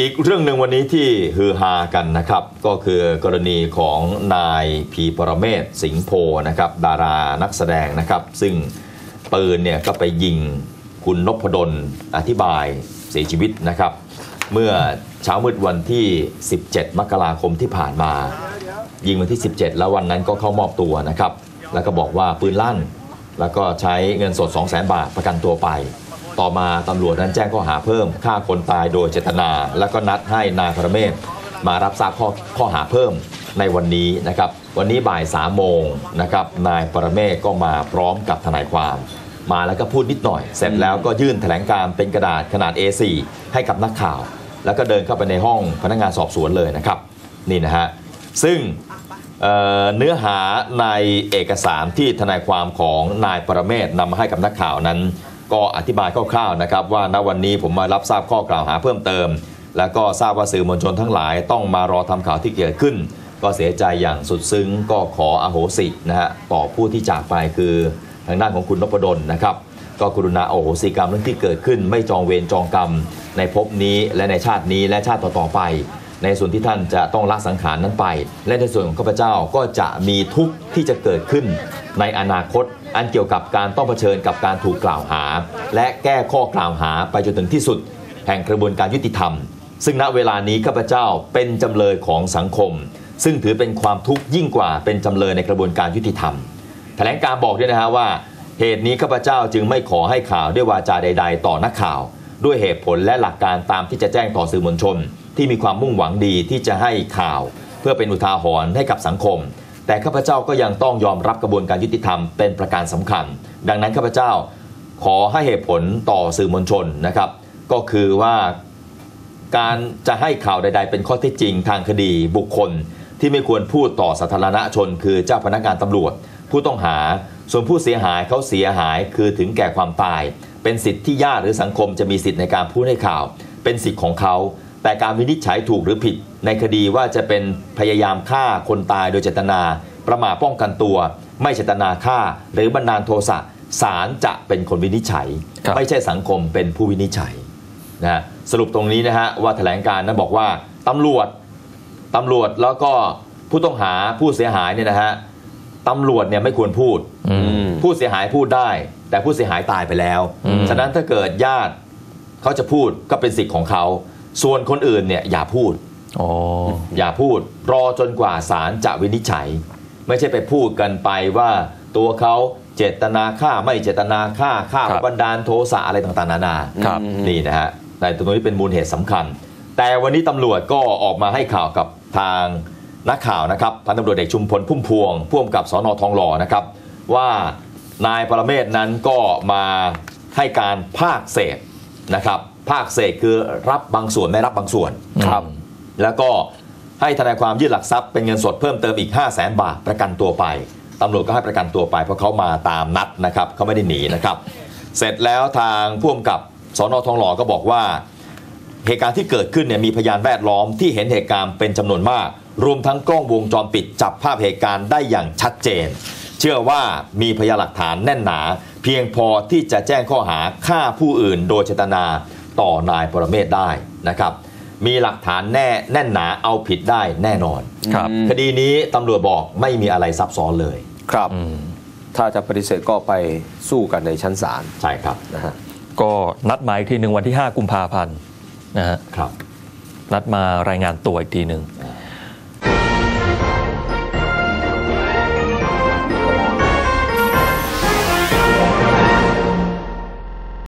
อีกเรื่องหนึ่งวันนี้ที่ฮือฮากันนะครับ ก็คือกรณีของนายพีปรเมศสิงโพนะครับ ดารานักแสดงนะครับ ซึ่งปืนเนี่ยก็ไปยิงคุณนพดลอธิบายเสียชีวิตนะครับ เมื่อเช้ามืดวันที่ 17 มกราคมที่ผ่านมา ยิงวันที่ 17 แล้ววันนั้นก็เข้ามอบตัวนะครับ แล้วก็บอกว่าปืนลั่น แล้วก็ใช้เงินสด 200,000 บาทประกันตัวไป ต่อมาตำรวจนั้นแจ้งข้อหาเพิ่มฆ่าคนตายโดยเจตนา แล้วก็นัดให้นายพรเมศมารับทราบข้อข้อหาเพิ่มในวันนี้นะครับ วันนี้บ่าย3โมงนะครับนายปรเมศก็มาพร้อมกับทนายความ มาแล้วก็พูดนิดหน่อย เสร็จแล้วก็ยื่นแถลงการเป็นกระดาษขนาด A4 ให้กับนักข่าว แล้วก็เดินเข้าไปในห้องพนักงานสอบสวนเลยนะครับ นี่นะฮะซึ่งเเนื้อหาในเอกสารที่ทนายความของนายปรเมศนำมาให้กับนักข่าวนั้น ก็อธิบายคร่าวๆนะครับว่าณวันนี้ผมมารับทราบข้อกล่าวหาเพิ่มเติม แล้วก็ทราบว่าสื่อมวลชนทั้งหลายต้องมารอทำข่าวที่เกิดขึ้น ก็เสียใจอย่างสุดซึ้งก็ขออโหสินะฮะต่อผู้ที่จากไปคือทางด้านของคุณนพดลนะครับ ก็กรุณาโอโหสิกรรมเรื่องที่เกิดขึ้น ไม่จองเวรจองกรรม ในภพนี้และในชาตินี้และชาติต่อๆไป ในส่วนที่ท่านจะต้องละสังขารนั้นไป และในส่วนของข้าพเจ้าก็จะมีทุกข์ที่จะเกิดขึ้นในอนาคต อันเกี่ยวกับการต้องเผชิญกับการถูกกล่าวหา และแก้ข้อกล่าวหาไปจนถึงที่สุด แห่งกระบวนการยุติธรรม ซึ่งณเวลานี้ข้าพเจ้าเป็นจำเลยของสังคม ซึ่งถือเป็นความทุกข์ยิ่งกว่าเป็นจำเลยในกระบวนการยุติธรรม แถลงการบอกด้วยนะฮะว่า เหตุนี้ข้าพเจ้าจึงไม่ขอให้ข่าวด้วยวาจาใด ๆ ต่อนักข่าว ด้วยเหตุผลและหลักการตามที่จะแจ้งต่อสื่อมวลชน ที่มีความมุ่งหวังดีที่จะให้ข่าว เพื่อเป็นอุทาหรณ์ให้กับสังคม แต่ข้าพเจ้าก็ยังต้องยอมรับกระบวนการยุติธรรมเป็นประการสำคัญ ดังนั้นข้าพเจ้าขอให้เหตุผลต่อสื่อมวลชนนะครับ ก็คือว่าการจะให้ข่าวใด ๆ เป็นข้อเท็จจริงทางคดีบุคคล ที่ไม่ควรพูดต่อสาธารณชน คือเจ้าพนักงานตำรวจ ผู้ต้องหา ส่วนผู้เสียหายเขาเสียหายคือถึงแก่ความตาย เป็นสิทธิ์ที่ญาติหรือสังคมจะมีสิทธิ์ในการพูดให้ข่าว เป็นสิทธิ์ของเขา แต่การวินิจฉัยถูกหรือผิด ในคดีว่าจะเป็นพยายามฆ่าคนตายโดยเจตนา ประมาทป้องกันตัว ไม่เจตนาฆ่า หรือบันดาลโทสะศาลจะเป็นคนวินิจฉัยครับไม่ใช่สังคมเป็นผู้วินิจฉัยนะฮะสรุปตรงนี้นะฮะว่าแถลงการนั้นบอกว่าตำรวจตำรวจแล้วก็ผู้ต้องหาผู้เสียหายเนี่ยนะฮะตำรวจเนี่ยไม่ควรพูดอืมผู้เสียหายพูดได้ แต่ผู้เสียหายตายไปแล้วอืมฉะนั้นถ้าเกิดญาติเขาจะพูดก็เป็นสิทธิ์ของเขา ส่วนคนอื่นเนี่ยอย่าพูดอ๋ออย่าพูดรอจนกว่าศาลจะวินิจฉัย ไม่ใช่ไปพูดกันไปว่าตัวเขาเจตนาฆ่าไม่เจตนาฆ่าฆ่าครับบันดาลโทสะอะไรต่างๆ นานาครับนี่นะฮะแต่ตรงนี้เป็นมูลเหตุสำคัญ แต่วันนี้ตำรวจก็ออกมาให้ข่าวกับทางนักข่าวนะครับพันตำรวจเอกชุมพลพุ่มพวงพ่วงกับสอนอทองหล่อนะครับ ว่านายปรเมศนั้นก็มาให้การภาคเศษนะครับ ภาคเศษคือรับบางส่วนไม่รับบางส่วนครับ แล้วก็ให้ทนายความยื่นหลักทรัพย์เป็นเงินสดเพิ่มเติมอีก 5 0 0แสนบาทประกันตัวไปตำรวจก็ให้ประกันตัวไปเพราะเขามาตามนัดนะครับเขาไม่ได้หนีนะครับ เสร็จแล้วทางพ่วงกับสอนอทองหล่อก็บอกว่า เหตุการณ์ที่เกิดขึ้นเนี่ยมีพยานแวดล้อมที่เห็นเหตุการณ์เป็นจำนวนมาก รวมทั้งกล้องวงจรปิดจับภาพเหตุการณ์ได้อย่างชัดเจน เชื่อว่ามีพยานหลักฐานแน่นหนา เพียงพอที่จะแจ้งข้อหาฆ่าผู้อื่นโดยเจตนา ต่อนายปรเมศได้นะครับ มีหลักฐานแน่แน่นหนาเอาผิดได้แน่นอนครับ คดีนี้ตำรวจบอกไม่มีอะไรซับซ้อนเลยครับอืมถ้าจะปฏิเสธก็ไปสู้กันในชั้นศาลใช่ครับนะฮะก็นัดหมายอีกทีหนึ่งวันที่ 5 กุมภาพันธ์นะฮะครับ นัดมารายงานตัวอีกทีหนึ่งอ่า